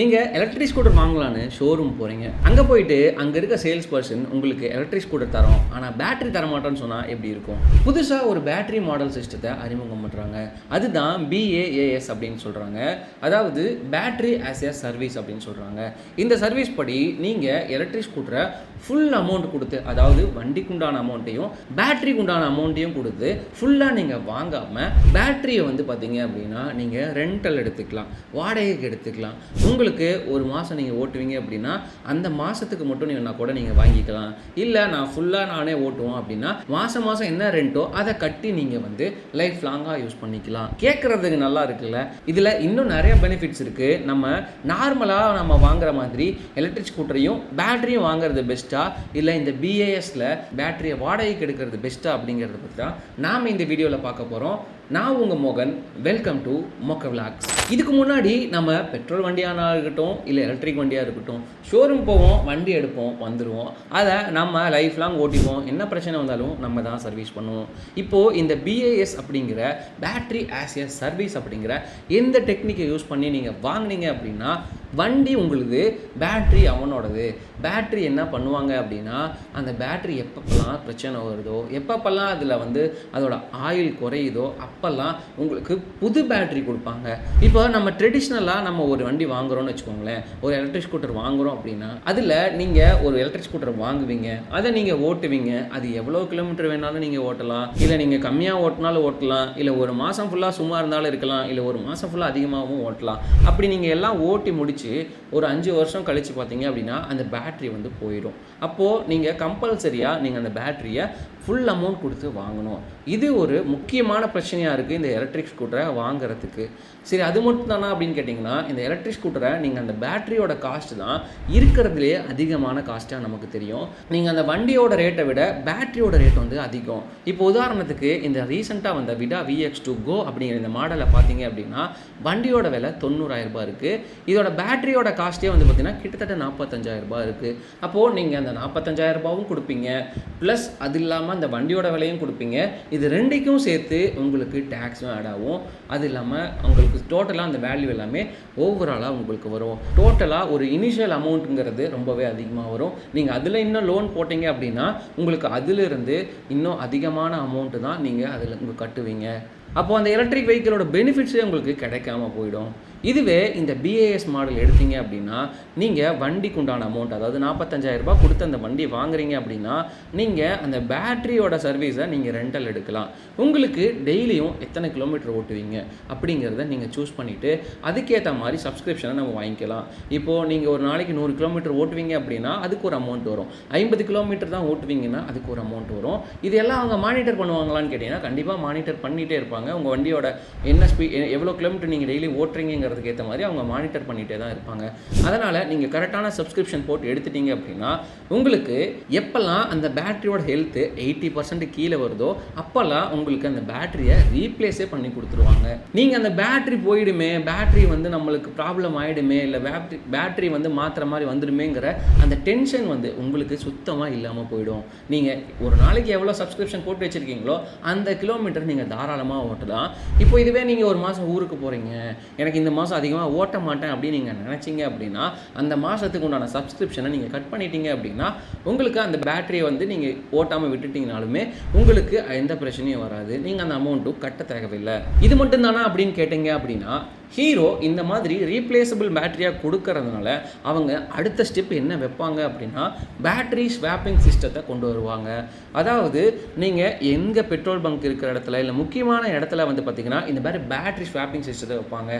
நீங்கள் electric scooter வாங்கலான்னு showroom போகிறீங்க அங்கே போயிட்டு அங்கே இருக்க சேல்ஸ் பர்சன் உங்களுக்கு எலக்ட்ரிக் ஸ்கூட்டர் தரோம். ஆனால் பேட்டரி தர மாட்டோம்னு சொன்னால் எப்படி இருக்கும்? புதுசாக ஒரு பேட்டரி மாடல் சிஸ்டத்தை அறிமுகம் பண்ணுறாங்க அதுதான் பிஏஏஎஸ் அப்படின்னு சொல்கிறாங்க அதாவது பேட்டரி ஆஸ் ஏ சர்வீஸ் அப்படின்னு சொல்கிறாங்க இந்த சர்வீஸ் படி நீங்கள் எலக்ட்ரிக் ஸ்கூட்டரை ஃபுல் அமௌண்ட் கொடுத்து அதாவது வண்டிக்கு உண்டான அமௌண்ட்டையும் பேட்டரிக்கு உண்டான அமௌண்ட்டையும் கொடுத்து ஃபுல்லாக நீங்கள் வாங்காமல் பேட்டரியை வந்து பார்த்தீங்க அப்படின்னா நீங்கள் ரெண்டல் எடுத்துக்கலாம். வாடகைக்கு எடுத்துக்கலாம். உங்கள் உங்களுக்கு ஒரு மாதம் நீங்கள் ஓட்டுவீங்க அப்படின்னா அந்த மாதத்துக்கு மட்டும் நீங்கள் கூட நீங்கள் வாங்கிக்கலாம். இல்லை நான் ஃபுல்லாக நானே ஓட்டுவோம் அப்படின்னா மாதம் மாதம் என்ன ரெண்டோ அதை கட்டி நீங்கள் வந்து லைஃப் லாங்காக யூஸ் பண்ணிக்கலாம். கேட்குறதுக்கு நல்லா இருக்குல்ல? இதில் இன்னும் நிறைய பெனிஃபிட்ஸ் இருக்குது நம்ம நார்மலாக நம்ம வாங்குற மாதிரி எலக்ட்ரிக் ஸ்கூட்டரையும் பேட்டரியும் வாங்குறது பெஸ்ட்டாக இல்லை இந்த பிஏஎஸில் பேட்டரியை வாடகைக்கு எடுக்கிறது பெஸ்ட்டாக அப்படிங்கிறத பற்றி தான் நாம் இந்த வீடியோவில் பார்க்க போகிறோம் நான் உங்கள் மோகன். வெல்கம் டு மொக்க விளாக்ஸ் இதுக்கு முன்னாடி நம்ம பெட்ரோல் வண்டியானா இருக்கட்டும் இல்லை எலக்ட்ரிக் வண்டியாக இருக்கட்டும் ஷோரூம் போவோம் வண்டி எடுப்போம் வந்துடுவோம் அதை நம்ம லைஃப் லாங் ஓட்டிப்போம். என்ன பிரச்சனை வந்தாலும் நம்ம தான் சர்வீஸ் பண்ணுவோம். இப்போது இந்த பிஏஎஸ் அப்படிங்கிற பேட்ரி ஆஸ் எ சர்வீஸ் அப்படிங்கிற எந்த டெக்னிக்கை யூஸ் பண்ணி நீங்கள் வாங்குனீங்க அப்படின்னா வண்டி உங்களுக்கு பேட்ரி அவனோடது. பேட்ரி என்ன பண்ணுவாங்க அப்படின்னா அந்த பேட்ரி எப்பப்பெல்லாம் பிரச்சனை வருதோ எப்பப்பெல்லாம் அதில் வந்து அதோட ஆயில் குறையுதோ அப்போல்லாம் உங்களுக்கு புது பேட்ரி கொடுப்பாங்க. இப்போ நம்ம ட்ரெடிஷ்னலாக நம்ம ஒரு வண்டி வாங்குகிறோன்னு வச்சுக்கோங்களேன். ஒரு எலக்ட்ரிக் ஸ்கூட்டர் வாங்குறோம் அப்படின்னா அதில் நீங்கள் ஒரு எலக்ட்ரிக் ஸ்கூட்டர் வாங்குவீங்க. அதை நீங்கள் ஓட்டுவீங்க. அது எவ்வளோ கிலோமீட்டர் வேணாலும் நீங்கள் ஓட்டலாம். இல்லை நீங்கள் கம்மியாக ஓட்டினாலும் ஓட்டலாம். இல்லை ஒரு மாதம் ஃபுல்லாக சும்மா இருந்தாலும் இருக்கலாம். இல்லை ஒரு மாதம் ஃபுல்லாக அதிகமாகவும் ஓட்டலாம். அப்படி நீங்கள் எல்லாம் ஓட்டி முடிச்சு ஒரு அஞ்சு வருஷம் கழித்து பார்த்தீங்க அப்படின்னா அந்த பேட்ரி வந்து போயிடும். அப்போது நீங்கள் கம்பல்சரியாக நீங்கள் அந்த பேட்ரியை ஃபுல் அமௌண்ட் கொடுத்து வாங்கணும். இது ஒரு முக்கியமான பிரச்சனையாக இருக்குது இந்த எலக்ட்ரிக் ஸ்கூட்டரை வாங்குறதுக்கு. சரி அது மட்டும் தானா அப்படின்னு கேட்டிங்கன்னா இந்த எலக்ட்ரிக் ஸ்கூட்டரை நீங்கள் அந்த பேட்டரியோட காஸ்ட் தான் இருக்கிறதுலே அதிகமான காஸ்ட்டாக நமக்கு தெரியும். நீங்கள் அந்த வண்டியோட ரேட்டை விட பேட்டரியோட ரேட் வந்து அதிகம். இப்போ உதாரணத்துக்கு இந்த ரீசெண்டாக வந்த விடா விஎக்ஸ் டூ கோ அப்படிங்கிற இந்த மாடலை பார்த்தீங்க அப்படின்னா வண்டியோட விலை தொண்ணூறாயிரம் ரூபாய் இருக்குது இதோட பேட்டரியோட காஸ்ட்டே வந்து பார்த்தீங்கன்னா கிட்டத்தட்ட நாற்பத்தஞ்சாயிரம் ரூபாய் இருக்குது அப்போது நீங்கள் அந்த நாற்பத்தஞ்சாயிரம் ரூபாவும் கொடுப்பீங்க. ப்ளஸ் அது இல்லாமல் அந்த வண்டியோட விலையும் கொடுப்பீங்க. இது ரெண்டுக்கும் சேர்த்து உங்களுக்கு டேக்ஸும் ஆட் ஆகும். அது இல்லாமல் உங்களுக்கு டோட்டலாக அந்த வேல்யூ எல்லாமே ஓவராலாக உங்களுக்கு வரும். டோட்டலாக ஒரு இனிஷியல் அமௌண்ட்டுங்கிறது ரொம்பவே அதிகமாக வரும். நீங்கள் அதில் இன்னும் லோன் போட்டிங்க அப்படின்னா உங்களுக்கு அதிலிருந்து இன்னும் அதிகமான அமௌண்ட்டு தான் நீங்கள் அதில் கட்டுவீங்க. அப்போது அந்த எலக்ட்ரிக் வெஹிக்கிளோட பெனிஃபிட்ஸே உங்களுக்கு கிடைக்காம போயிடும். இதுவே இந்த பிஏஎஸ் மாடல் எடுத்தீங்க அப்படின்னா நீங்கள் வண்டிக்கு உண்டான அமௌண்ட் அதாவது நாற்பத்தஞ்சாயிரம் ரூபாய் கொடுத்து அந்த வண்டி வாங்குறீங்க அப்படின்னா நீங்கள் அந்த பேட்டரியோட சர்வீஸை நீங்கள் ரெண்டல் எடுக்கலாம். உங்களுக்கு டெய்லியும் எத்தனை கிலோமீட்டர் ஓட்டுவீங்க அப்படிங்கிறத நீங்கள் சூஸ் பண்ணிவிட்டு அதுக்கேற்ற மாதிரி சப்ஸ்கிரிப்ஷனை நம்ம வாங்கிக்கலாம். இப்போது நீங்கள் ஒரு நாளைக்கு நூறு கிலோமீட்டர் ஓட்டுவீங்க அப்படின்னா அதுக்கு ஒரு அமௌண்ட் வரும். ஐம்பது கிலோமீட்டர் தான் ஓட்டுவீங்கன்னா அதுக்கு ஒரு அமௌண்ட் வரும். இது எல்லாம் அவங்க மானிட்டர் பண்ணுவாங்களான்னு கேட்டிங்கன்னா கண்டிப்பாக மானிட்டர் பண்ணிகிட்டே இருப்பாங்க. உங்கள் வண்டியோட என்ன ஸ்பீ எவ்வளோ கிலோமீட்டர் நீங்கள் டெய்லி ஓட்டுறீங்கிறதுக்கு ஏற்ற மாதிரி அவங்க மானிட்டர் பண்ணிகிட்டே தான் இருப்பாங்க. அதனால் நீங்கள் கரெக்டான சப்ஸ்கிரிப்ஷன் போட்டு எடுத்துட்டீங்க அப்படின்னா உங்களுக்கு எப்போல்லாம் அந்த பேட்டரியோட ஹெல்த்து எயிட்டி பர்சன்ட் கீழே வருதோ அப்போல்லாம் உங்களுக்கு அந்த பேட்டரியை ரீப்ளேஸே பண்ணி கொடுத்துருவாங்க. நீங்கள் அந்த பேட்டரி போயிடுமே பேட்டரி வந்து நம்மளுக்கு ப்ராப்ளம் ஆகிடுமே இல்லை பேட்டரி பேட்டரி வந்து மாற்றுற மாதிரி வந்துடுமேங்கிற அந்த டென்ஷன் வந்து உங்களுக்கு சுத்தமாக இல்லாமல் போயிடும். நீங்கள் ஒரு நாளைக்கு எவ்வளோ சப்ஸ்கிரிப்ஷன் போட்டு வச்சுருக்கீங்களோ அந்த கிலோமீட்டர் நீங்கள் தாராளமாக ஓட்டலாம் இப்போ இதுவே நீங்கள் ஒரு மாதம் ஊருக்கு போகிறீங்க எனக்கு இந்த மாதம் அதிகமாக ஓட்ட மாட்டேன் அப்படின்னு நீங்கள் நினச்சிங்க அப்படின்னா அந்த மாதத்துக்கு உண்டான சப்ஸ்கிரிப்ஷனை நீங்கள் கட் பண்ணிட்டீங்க அப்படின்னா உங்களுக்கு அந்த பேட்டரியை வந்து நீங்கள் ஓட்டாமல் விட்டுட்டீங்கனாலுமே உங்களுக்கு எந்த பிரச்சனையும் வராது. நீங்கள் அந்த அமௌண்ட்டும் கட்ட தேவையில்லை இது மட்டும் தானா அப்படின்னு கேட்டீங்க அப்படின்னா ஹீரோ இந்த மாதிரி ரீப்ளேசபிள் பேட்டரியாக கொடுக்கறதுனால அவங்க அடுத்த ஸ்டெப் என்ன வைப்பாங்க அப்படின்னா பேட்டரி ஸ்வாப்பிங் சிஸ்டத்தை கொண்டு வருவாங்க. அதாவது நீங்கள் எங்கே பெட்ரோல் பங்க் இருக்கிற இடத்துல இல்லை முக்கியமான இடத்துல வந்து பார்த்தீங்கன்னா இந்த மாதிரி பேட்டரி ஸ்வாப்பிங் சிஸ்டத்தை வைப்பாங்க.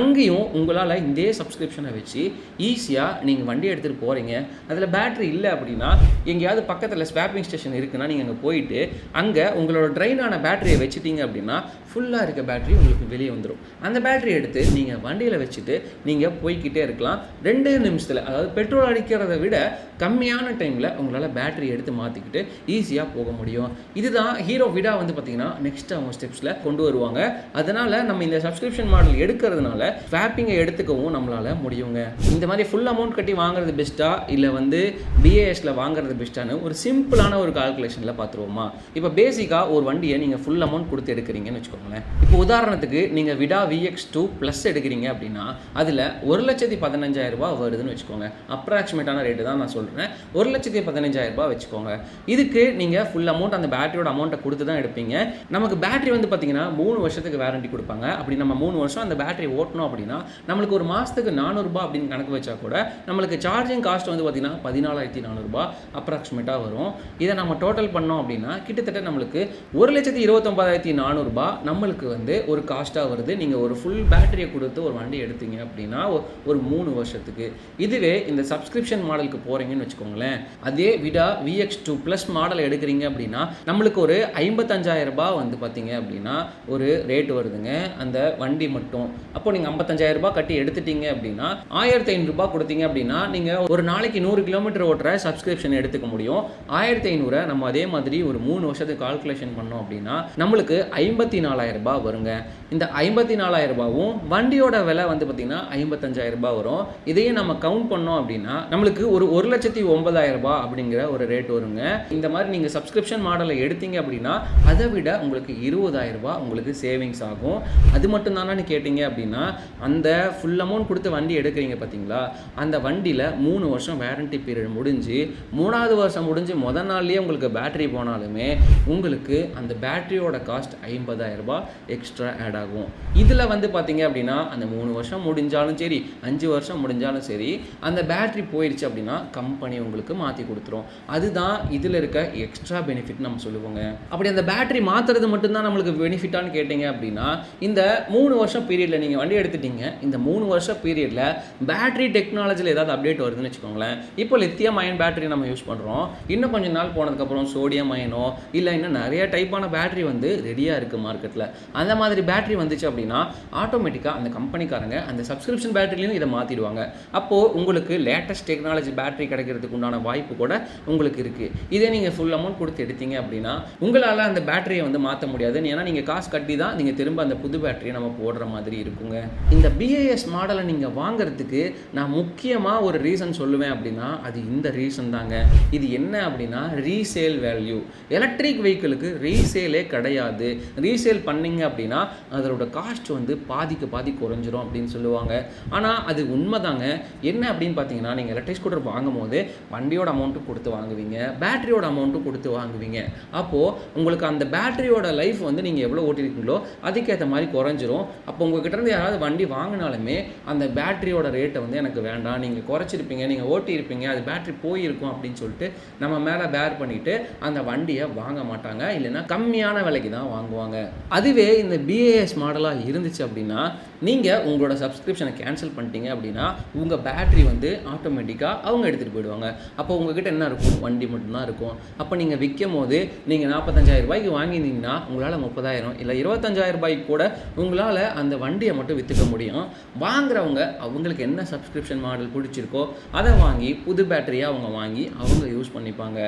அங்கேயும் உங்களால் இதே சப்ஸ்கிரிப்ஷனை வச்சு ஈஸியாக நீங்கள் வண்டி எடுத்துகிட்டு போகிறீங்க அதில் பேட்டரி இல்லை அப்படின்னா எங்கேயாவது பக்கத்தில் ஸ்வாப்பிங் ஸ்டேஷன் இருக்குன்னா நீங்கள் அங்கே போயிட்டு அங்கே உங்களோட ட்ரெயினான பேட்டரியை வச்சுட்டீங்க அப்படின்னா ஃபுல்லாக இருக்க பேட்டரி உங்களுக்கு வெளியே வந்துடும் அந்த பேட்டரி எடுத்து நீங்கள் வண்டியில் வச்சுட்டு நீங்கள் போய்கிட்டே இருக்கலாம். ரெண்டு நிமிஷத்தில் அதாவது பெட்ரோல் அடிக்கிறத விட கம்மியான டைமில் உங்களால் பேட்டரி எடுத்து மாற்றிக்கிட்டு ஈஸியாக போக முடியும். இதுதான் ஹீரோ விடா வந்து பார்த்தீங்கன்னா நெக்ஸ்ட் அவங்க ஸ்டெப்ஸில் கொண்டு வருவாங்க. அதனால் நம்ம இந்த சப்ஸ்கிரிப்ஷன் மாடல் எடுக்கிறதுனால ஸ்வாப்பிங்கை எடுத்துக்கவும் நம்மளால் முடியுங்க. இந்த மாதிரி ஃபுல் அமௌண்ட் கட்டி வாங்குறது பெஸ்ட்டாக இல்லை வந்து பிஏஎஸில் வாங்குறது பெஸ்ட்டானு ஒரு சிம்பிளான ஒரு கால்குலேஷனில் பார்த்துருவோமா இப்போ பேசிக்காக ஒரு வண்டியை நீங்கள் ஃபுல் அமௌண்ட் கொடுத்து எடுக்கிறீங்கன்னு வச்சுக்கோங்களேன். இப்போ உதாரணத்துக்கு நீங்கள் விடா விஎக்ஸ் டூ ப்ளஸ் எடுக்கிறீங்க அப்படின்னா அதில் ஒரு லட்சத்தி பதினஞ்சாயிரம் வருதுன்னு வச்சுக்கோங்க. அப்ராக்சிமேட்டான ரேட்டு தான் நான் சொல்கிறேன் ஒரு லட்சத்தி பதினஞ்சாயிரம் வச்சுக்கோங்க. இதுக்கு நீங்கள் ஃபுல் அமௌண்ட் அந்த பேட்டரியோட அமௌண்ட்டை கொடுத்து தான் எடுப்பீங்க. நமக்கு பேட்டரி வந்து பார்த்தீங்கன்னா மூணு வருஷத்துக்கு வாரண்டி கொடுப்பாங்க. அப்படி நம்ம மூணு வருஷம் அந்த பேட்டரி ஓட்டணும் அப்படின்னா நம்மளுக்கு ஒரு மாதத்துக்கு நானூறுரூபா அப்படின்னு கணக்கு வச்சா கூட நம்மளுக்கு சார்ஜிங் காஸ்ட் வந்து பார்த்தீங்கன்னா பதினாலாயிரத்தி நானூறுரூபா அப்ராக்சிமேட்டாக வரும். இதை நம்ம டோட்டல் பண்ணோம் அப்படின்னா கிட்டத்தட்ட நம்மளுக்கு ஒரு லட்சத்தி இருபத்தொம்பதாயிரத்தி நானூறுரூபா நம்மளுக்கு வந்து ஒரு காஸ்ட்டாக வருது. நீங்கள் ஒரு ஃபுல் பேட்டரியை கொடுத்து ஒரு வண்டி எடுத்தீங்க அப்படின்னா ஒரு மூணு வருஷத்துக்கு. இதுவே இந்த சப்ஸ்கிரிப்ஷன் மாடலுக்கு போகிறீங்கன்னு வச்சுக்கோங்களேன். அதே விடா விஎக்ஸ் டூ ப்ளஸ் மாடல் எடுக்கிறீங்க அப்படின்னா நம்மளுக்கு ஒரு ஐம்பத்தஞ்சாயிரம் ரூபாய் வந்து பார்த்தீங்க அப்படின்னா ஒரு ரேட் வருதுங்க. அந்த வண்டி மட்டும். அப்போ நீங்கள் ஐம்பத்தஞ்சாயிரம் ரூபாய் கட்டி எடுத்துட்டீங்க அப்படின்னா ஆயிரத்தி ஐநூறுரூபா கொடுத்தீங்க அப்படின்னா நீங்கள் ஒரு நாளைக்கு நூறு கிலோமீட்டர் ஓட்டுற சப்ஸ்கிரிப்ஷன் எடுத்துக்க முடியும். ஆயிரத்தி ஐநூறை நம்ம அதே மாதிரி ஒரு மூணு வருஷத்துக்கு கால்குலேஷன் பண்ணோம் அப்படின்னா நம்மளுக்கு ஐம்பத்தி நாலாயிரம் ரூபாய் வருங்க. இந்த ஐம்பத்தி நாலாயிரம் ரூபாவும் வண்டியோட விலை வந்து பார்த்திங்கன்னா ஐம்பத்தஞ்சாயிரம் ரூபாய் வரும். இதையே நம்ம கவுண்ட் பண்ணோம் அப்படின்னா நம்மளுக்கு ஒரு ஒரு லட்சத்தி ஒன்பதாயிரம் ரூபாய் அப்படிங்கிற ஒரு ரேட் வருங்க. இந்த மாதிரி நீங்கள் சப்ஸ்கிரிப்ஷன் மாடலை எடுத்தீங்க அப்படின்னா அதை விட உங்களுக்கு இருபதாயிரம் ரூபாய் உங்களுக்கு சேவிங்ஸ் ஆகும். அது மட்டும் தானே கேட்டிங்க அப்படின்னா அந்த ஃபுல் அமௌண்ட் கொடுத்து வண்டி எடுக்கிறீங்க பார்த்தீங்களா அந்த வண்டியில் மூணு வருஷம் வேரண்டி பீரியட் முடிஞ்சு மூணாவது வருஷம் முடிஞ்சு முத நாள்லேயே உங்களுக்கு பேட்டரி போனாலுமே உங்களுக்கு அந்த பேட்டரியோட காஸ்ட் ஐம்பதாயிரம் ரூபாய் எக்ஸ்ட்ரா ஆட் ஆகும். இதில் வந்து பார்த்தீங்க அப்படின்னா அந்த மூணு வருஷம் முடிஞ்சாலும் சரி அஞ்சு வருஷம் முடிஞ்சாலும் சரி அந்த பேட்டரி போயிடுச்சு அப்படின்னா கம்பெனி உங்களுக்கு மாற்றி கொடுத்துரும். அதுதான் இதில் இருக்க எக்ஸ்ட்ரா பெனிஃபிட் நம்ம சொல்லுவோங்க. அப்படி அந்த பேட்டரி மாற்றுறது மட்டும்தான் நம்மளுக்கு பெனிஃபிட்டான்னு கேட்டிங்க அப்படின்னா இந்த மூணு வருஷம் பீரியடில் நீங்கள் வண்டி எடுத்துட்டீங்க. இந்த மூணு வருஷம் பீரியடில் பேட்டரி டெக்னாலஜியில் ஏதாவது அப்டேட் வருதுன்னு வச்சுக்கோங்களேன். இப்போ லித்தியம் அயன் பேட்டரி நம்ம யூஸ் பண்ணுறோம் இன்னும் கொஞ்ச நாள் போனதுக்கப்புறம் சோடியம் அயனோ இல்லை இன்னும் நிறைய டைப்பான பேட்டரி வந்து ரெடியாக இருக்குது மார்க்கெட்டில் அந்த மாதிரி பேட்டரி வந்துச்சு அப்படின்னா ஆட்டோமேட்டிக் ஆட்டோமேட்டிக்காக அந்த கம்பெனிக்காரங்க அந்த சப்ஸ்கிரிப்ஷன் பேட்டரிலையும் இதை மாற்றிடுவாங்க அப்போது உங்களுக்கு லேட்டஸ்ட் டெக்னாலஜி பேட்டரி கிடைக்கிறதுக்கு உண்டான வாய்ப்பு கூட உங்களுக்கு இருக்குது இதே நீங்கள் ஃபுல் அமௌண்ட் கொடுத்து எடுத்தீங்க அப்படின்னா உங்களால் அந்த பேட்டரியை வந்து மாற்ற முடியாது. ஏன்னா நீங்கள் காசு கட்டி தான் நீங்கள் திரும்ப அந்த புது பேட்டரியை நம்ம போடுற மாதிரி இருக்குங்க. இந்த பிஏஎஸ் மாடலை நீங்கள் வாங்குறதுக்கு நான் முக்கியமாக ஒரு ரீசன் சொல்லுவேன் அப்படின்னா அது இந்த ரீசன் தாங்க. இது என்ன அப்படின்னா ரீசேல் வேல்யூ எலக்ட்ரிக் வெஹிக்கிளுக்கு ரீசேலே கிடையாது. ரீசேல் பண்ணிங்க அப்படின்னா அதோட காஸ்ட் வந்து பாதிக்கு பாதி குறைஞ்சிரும் அப்படின்னு சொல்லுவாங்க. ஆனால் அது உண்மைதாங்க. என்ன அப்படின்னு பார்த்தீங்கன்னா நீங்கள் எலக்ட்ரிக் ஸ்கூட்டர் வாங்கும் போது வண்டியோட அமௌண்ட்டும் கொடுத்து வாங்குவீங்க பேட்டரியோட அமௌண்ட்டும் கொடுத்து வாங்குவீங்க. அப்போது உங்களுக்கு அந்த பேட்டரியோட லைஃப் வந்து நீங்கள் எவ்வளோ ஓட்டிருக்கீங்களோ அதுக்கேற்ற மாதிரி குறைஞ்சிரும். அப்போ உங்ககிட்ட இருந்து யாராவது வண்டி வாங்கினாலுமே அந்த பேட்டரியோட ரேட்டை வந்து எனக்கு வேண்டாம். நீங்கள் குறைச்சிருப்பீங்க நீங்கள் ஓட்டியிருப்பீங்க அது பேட்டரி போயிருக்கும் அப்படின்னு சொல்லிட்டு நம்ம மேலே பேர் பண்ணிவிட்டு அந்த வண்டியை வாங்க மாட்டாங்க. இல்லைன்னா கம்மியான விலைக்கு தான் வாங்குவாங்க. அதுவே இந்த பிஏஎஸ் மாடலாக இருந்துச்சு அப்படின்னா நீங்கள் உங்களோட சப்ஸ்கிரிப்ஷனை கேன்சல் பண்ணிட்டீங்க அப்படின்னா உங்கள் பேட்டரி வந்து ஆட்டோமேட்டிக்காக அவங்க எடுத்துகிட்டு போயிடுவாங்க. அப்போ உங்ககிட்ட என்ன இருக்கும்? வண்டி மட்டும்தான் இருக்கும். அப்போ நீங்கள் விற்கும் போது நீங்கள் நாற்பத்தஞ்சாயிரம் ரூபாய்க்கு வாங்கியிருந்தீங்கன்னா உங்களால் முப்பதாயிரம் இல்லை இருபத்தஞ்சாயிரம் ரூபாய்க்கு கூட உங்களால் அந்த வண்டியை மட்டும் விற்றுக்க முடியும். வாங்குறவங்க அவங்களுக்கு என்ன சப்ஸ்கிரிப்ஷன் மாடல் பிடிச்சிருக்கோ அதை வாங்கி புது பேட்டரியாக அவங்க வாங்கி அவங்க யூஸ் பண்ணிப்பாங்க.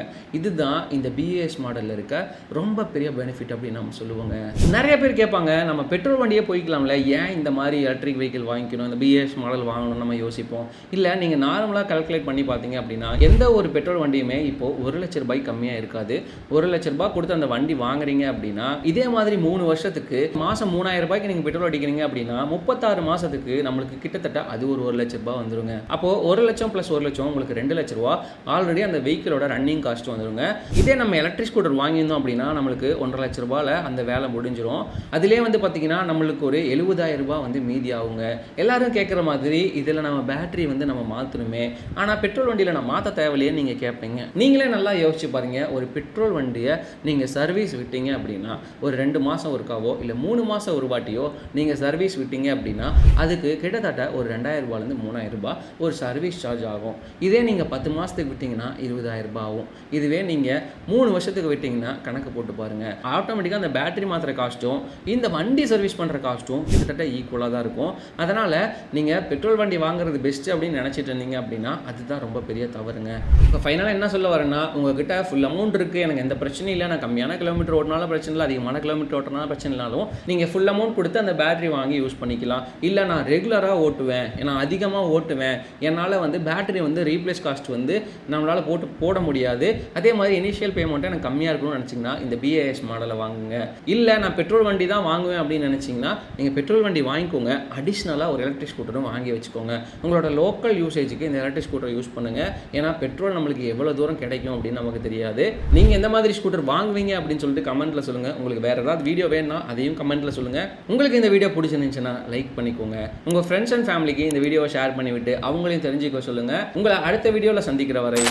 இதுதான் இந்த பிஏஎஸ் மாடலில் இருக்க ரொம்ப பெரிய பெனிஃபிட் அப்படின்னு நம்ம சொல்லுவோங்க. நிறைய பேர் கேட்பாங்க நம்ம பெட்ரோல் வண்டியே போய்க்கலாம்ல ஏன் இந்த மாதிரி எலக்ட்ரிக் வெஹிக்கிள் வாங்கிக்கணும் இந்த பிஎஸ் மாடல் வாங்கணும்னு நம்ம யோசிப்போம். இல்லை நீங்கள் நார்மலாக கல்குலேட் பண்ணி பார்த்தீங்க அப்படின்னா எந்த ஒரு பெட்ரோல் வண்டியுமே இப்போது ஒரு லட்ச ரூபாய் கம்மியாக இருக்காது. ஒரு லட்ச ரூபாய் கொடுத்து அந்த வண்டி வாங்குறீங்க அப்படின்னா இதே மாதிரி மூணு வருஷத்துக்கு மாதம் மூணாயிரம் ரூபாய்க்கு நீங்கள் பெட்ரோல் அடிக்கிறீங்க அப்படின்னா முப்பத்தாறு மாதத்துக்கு நம்மளுக்கு கிட்டத்தட்ட அது ஒரு ஒரு லட்ச ரூபாய் வந்துருங்க. அப்போது ஒரு லட்சம் ப்ளஸ் ஒரு லட்சம் உங்களுக்கு ரெண்டு லட்ச ரூபா ஆல்ரெடி அந்த வெஹிக்கிளோட ரன்னிங் காஸ்ட் வந்துருங்க. இதே நம்ம எலக்ட்ரிக் ஸ்கூட்டர் வாங்கியிருந்தோம் அப்படின்னா நம்மளுக்கு ஒன்றரை லட்ச ரூபாயில் அந்த வேலை முடிஞ்சிரும். அதிலே வந்து பார்த்தீங்கன்னா நம்மளுக்கு ஒரு எழுபதாயிரம் ரூபா வந்து மீதி ஆகுங்க. எல்லாரும் கேட்குற மாதிரி இதில் நம்ம பேட்டரி வந்து நம்ம மாற்றணுமே ஆனால் பெட்ரோல் வண்டியில் நான் மாற்ற தேவையில்லையே நீங்கள் கேட்பீங்க நீங்களே நல்லா யோசிச்சு பாருங்க. ஒரு பெட்ரோல் வண்டியை நீங்கள் சர்வீஸ் விட்டீங்க அப்படின்னா ஒரு ரெண்டு மாதம் ஒருக்காவோ இல்லை மூணு மாதம் ஒரு வாட்டியோ நீங்கள் சர்வீஸ் விட்டீங்க அப்படின்னா அதுக்கு கிட்டத்தட்ட ஒரு ரெண்டாயிரம் ரூபாலேருந்து மூணாயிரம் ரூபாய் ஒரு சர்வீஸ் சார்ஜ் ஆகும். இதே நீங்கள் பத்து மாதத்துக்கு விட்டீங்கன்னா இருபதாயிரம் ரூபாய் ஆகும். இதுவே நீங்கள் மூணு வருஷத்துக்கு விட்டீங்கன்னா கணக்கு போட்டு பாருங்கள் ஆட்டோமேட்டிக்காக அந்த பேட்டரி மாற்றுற காஸ்ட்டும் இந்த வண்டி சர்வீஸ் பண்ணுற காஸ்ட்டும் கிட்டத்தட்ட ஈக்குவலாக தான் இருக்கும். அதனால் நீங்கள் பெட்ரோல் வண்டி வாங்குறது பெஸ்ட்டு அப்படின்னு நினச்சிட்டு இருந்தீங்க அப்படின்னா அதுதான் ரொம்ப பெரிய தவறுங்க. இப்போ ஃபைனலாக என்ன சொல்ல வரேன்னா உங்ககிட்ட ஃபுல் அமௌண்ட் இருக்குது எனக்கு எந்த பிரச்சனையும் இல்லை. நான் கம்மியான கிலோமீட்டர் ஓட்டினாலும் பிரச்சனை இல்லை. அதிகமான கிலோமீட்டர் ஓட்டினாலும் பிரச்சனை இல்லாலும் நீங்கள் ஃபுல் அமௌண்ட் கொடுத்து அந்த பேட்டரி வாங்கி யூஸ் பண்ணிக்கலாம். இல்லை நான் ரெகுலராக ஓட்டுவேன். நான் அதிகமாக ஓட்டுவேன். என்னால் வந்து பேட்டரி வந்து ரீப்ளேஸ் காஸ்ட் வந்து நம்மளால் போட்டு போட முடியாது. அதே மாதிரி இனிஷியல் பேமெண்ட்டை எனக்கு கம்மியாக இருக்கணும்னு நினச்சிங்கன்னா இந்த பிஏஎஸ் மாடலை வாங்குங்க. இல்லை நான் பெட்ரோல் வண்டி தான் வாங்குவேன் அப்படின்னு நினச்சிங்கன்னா நீங்கள் பெட்ரோல் வண்டி மாதிரி வாங்கிக்கோங்க. அடிஷ்னலாக ஒரு எலக்ட்ரிக் ஸ்கூட்டரும் வாங்கி வச்சுக்கோங்க. உங்களோட லோக்கல் யூசேஜுக்கு இந்த எலக்ட்ரிக் ஸ்கூட்டர் யூஸ் பண்ணுங்கள் ஏன்னா பெட்ரோல் நம்மளுக்கு எவ்வளோ தூரம் கிடைக்கும் அப்படின்னு நமக்கு தெரியாது. நீங்கள் எந்த மாதிரி ஸ்கூட்டர் வாங்குவீங்க அப்படின்னு சொல்லிட்டு கமெண்ட்டில் சொல்லுங்கள் உங்களுக்கு வேறு ஏதாவது வீடியோ வேணும்னா அதையும் கமெண்ட்டில் சொல்லுங்கள் உங்களுக்கு இந்த வீடியோ பிடிச்சிருந்துச்சுன்னா லைக் பண்ணிக்கோங்க. உங்கள் ஃப்ரெண்ட்ஸ் அண்ட் ஃபேமிலிக்கு இந்த வீடியோவை ஷேர் பண்ணிவிட்டு அவங்களையும் தெரிஞ்சுக்க சொல்லுங்கள் உங்களை அடுத்த வீடியோவில் சந்திக்கிற வரை